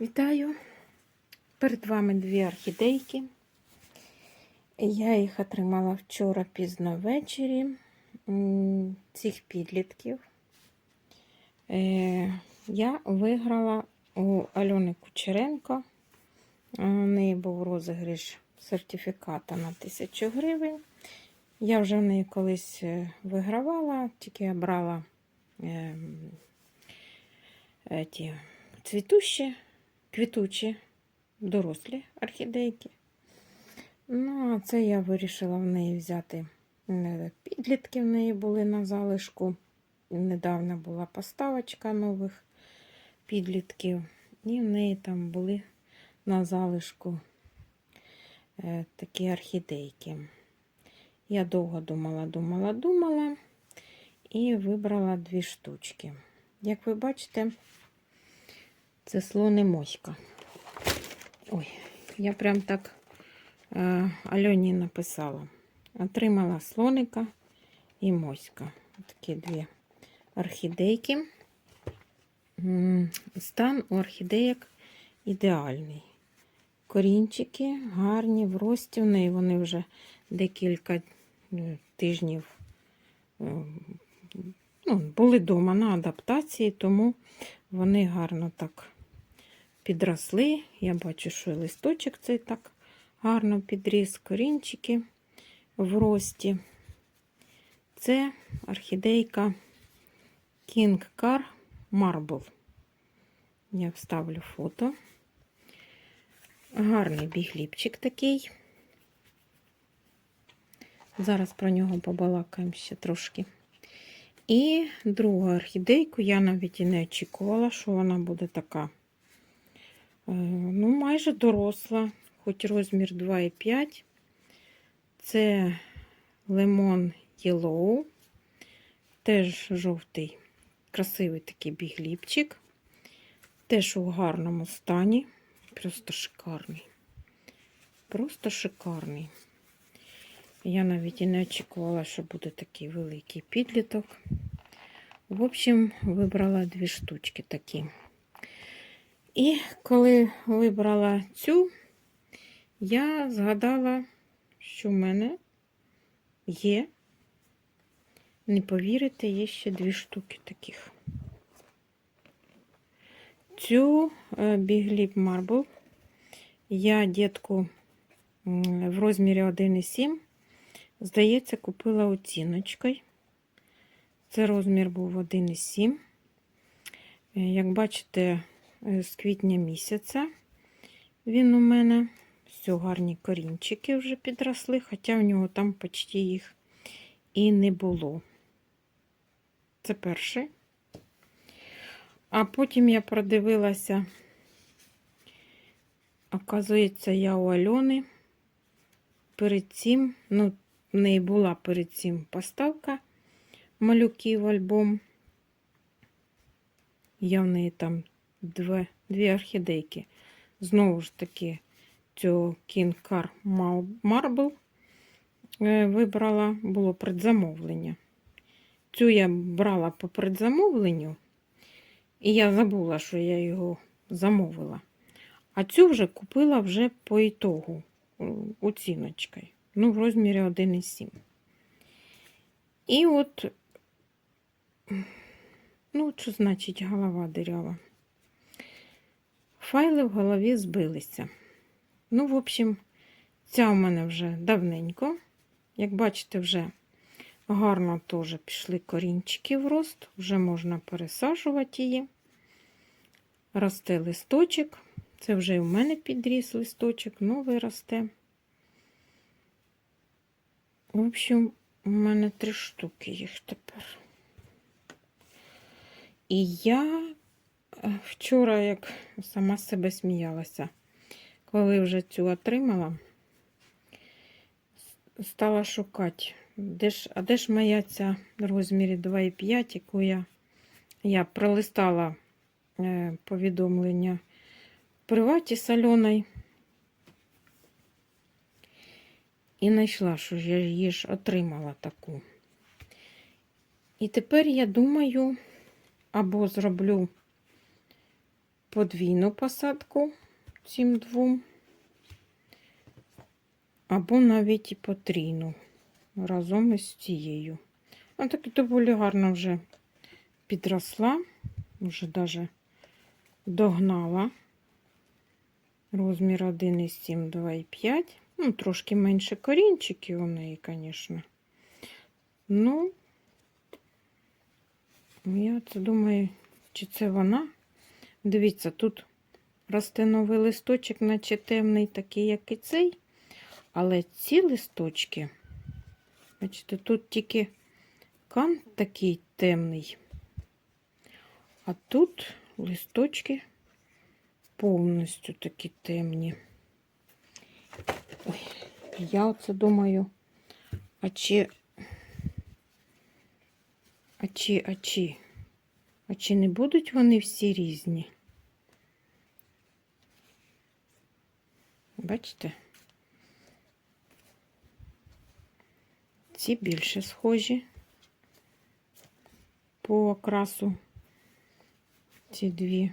Вітаю! Перед вами дві орхідейки. Я їх отримала вчора пізно ввечері. Цих підлітків. Е, Я виграла у Альони Кучеренко. У неї був розіграш сертифіката на 1000 гривень. Я вже в неї колись е, вигравала, тільки я брала ем, е, ті цвітущі, квітучі, дорослі орхідейки. Ну, а це я вирішила в неї взяти е, підлітки в неї були на залишку. Недавно була поставочка нових підлітків, і в неї там були на залишку е, такі орхідейки. Я довго думала, думала, думала і вибрала дві штучки. Як ви бачите, це слони моська. Ой, я прям так е, Альоні написала. Отримала слоника і моська. Такі дві орхідейки. Стан у орхідеєк ідеальний. Корінчики гарні, в рості в неї вони вже декілька е, тижнів е, ну, були вдома на адаптації, тому вони гарно так підросли. Я бачу, що і листочок цей так гарно підріс, корінчики в рості. Це орхідейка King Car Marble. Я вставлю фото. Гарний бігліпчик такий. Зараз про нього побалакаємо ще трошки. І другу орхідейку я навіть і не очікувала, що вона буде така, ну, майже доросла, хоч розмір 2,5. Це Lemon Yellow, теж жовтий, красивий такий бігліпчик. Теж у гарному стані. Просто шикарний. Просто шикарний. Я навіть і не очікувала, що буде такий великий підліток. В общем, вибрала дві штучки такі. І коли вибрала цю, я згадала, що в мене є, не повірите, є ще дві штуки таких. Цю бігліп Marble я дітку в розмірі 1,7, здається, купила оціночкою. Це розмір був 1,7. Е, Як бачите, е, з квітня місяця він у мене. Все, гарні корінчики вже підросли, хоча в нього там почти їх і не було. Це перший. А потім я продивилася, оказується, я у Альони перед цим, ну, в неї була перед цим поставка малюків альбом. Я в неї там дві, дві орхідейки. Знову ж таки, King Car Marble е, вибрала, було предзамовлення. Цю я брала по предзамовленню. І я забула, що я його замовила. А цю вже купила вже по ітогу оціночкою. Ну, в розмірі 1,7. І от, ну, що значить голова дирява? Файли в голові збилися. Ну, в общем, ця у мене вже давненько. Як бачите, вже гарно теж пішли корінчики в рост, вже можна пересаджувати її. Росте листочок. Це вже і в мене підріс листочок, новий росте. В общем, у мене три штуки їх тепер. І я вчора, як сама з себе сміялася, коли вже цю отримала, стала шукати, де ж, а де ж моя ця розмірі 2,5, яку я, я пролистала е, повідомлення в приваті соленой. І знайшла, що я її ж отримала таку. І тепер я думаю, або зроблю подвійну посадку цим двом, або навіть і потрійну разом із цією. Вона таки доволі гарно вже підросла, вже даже догнала. Розмір 1,7, 2,5. Ну, трошки менше корінчиків у неї, звісно. Ну, я це думаю, чи це вона. Дивіться, тут росте новий листочок, наче темний, такий, як і цей. Але ці листочки, бачите, тут тільки кан такий темний. А тут листочки повністю такі темні. Ой, я оце думаю, а чи, а чи, а чи, а чи не будуть вони всі різні? Бачите? Ці більше схожі по окрасу ці дві.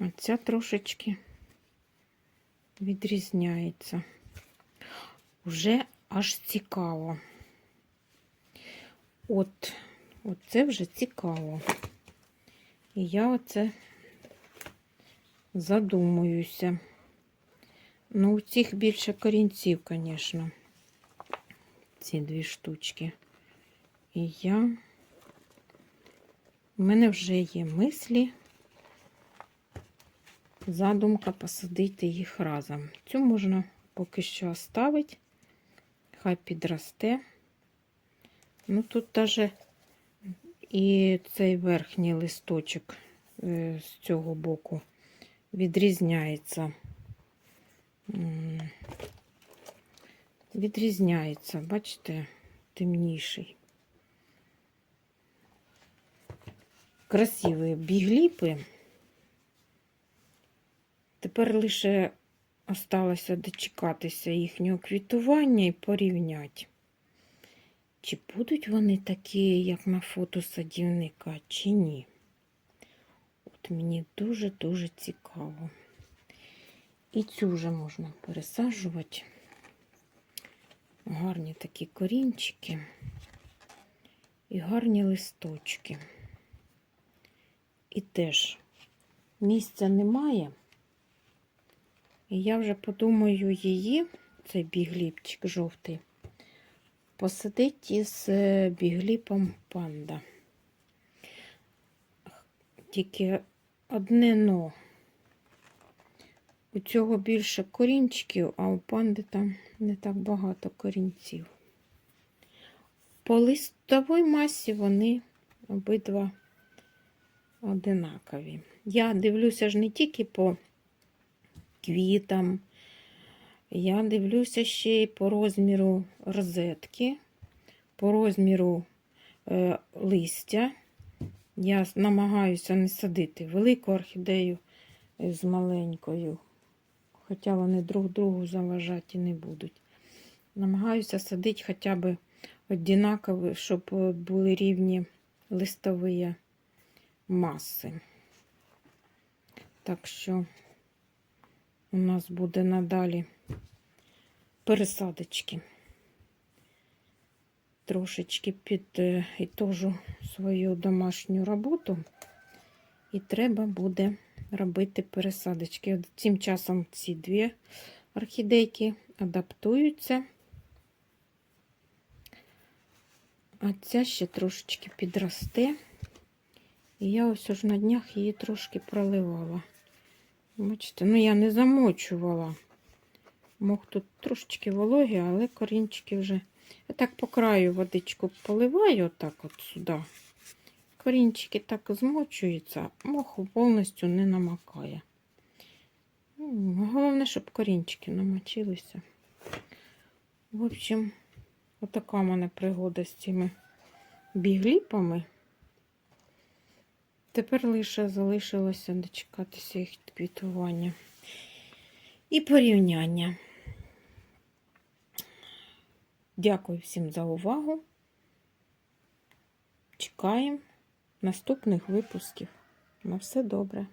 А ця трошечки відрізняється. Вже аж цікаво. От, оце вже цікаво. І я оце задумуюся. Ну, у цих більше корінців, звісно, ці дві штучки. І я, у мене вже є мислі, задумка посадити їх разом. Цю можна поки що оставити, хай підросте. Ну, тут даже і цей верхній листочок е, з цього боку відрізняється. Відрізняється, бачите, темніший. Красиві бігліпи. Тепер лише осталося дочекатися їхнього квітування і порівняти. Чи будуть вони такі, як на фото садівника, чи ні? От мені дуже-дуже цікаво. І цю вже можна пересаджувати. Гарні такі корінчики і гарні листочки. І теж місця немає. І я вже подумаю її, цей бігліпчик жовтий, посадити із е, бігліпом панда. Тільки одне но. У цього більше корінчиків, а у панди там не так багато корінців. По листовій масі вони обидва одинакові. Я дивлюся ж не тільки по квітам, я дивлюся ще й по розміру розетки, по розміру е, листя. Я намагаюся не садити велику орхідею з маленькою, хоча вони друг другу заважати не будуть. Намагаюся садити хоча б однакові, щоб були рівні листові маси. Так що у нас буде надалі пересадочки. Трошечки підітожу свою домашню роботу, і треба буде робити пересадочки. От Цим часом ці дві орхідейки адаптуються, а ця ще трошечки підросте. І я ось уж на днях її трошки проливала. Бачите, ну я не замочувала. Мог тут трошечки вологі, але корінчики вже. Я так по краю водичку поливаю, отак от сюди. Корінчики так змочуються, мох повністю не намакає. Ну, Головне, щоб корінчики намочилися. В общем, отака в мене пригода з цими бігліпами. Тепер лише залишилося дочекатися їх квітування і порівняння. Дякую всім за увагу. Чекаємо наступних випусків. На все добре.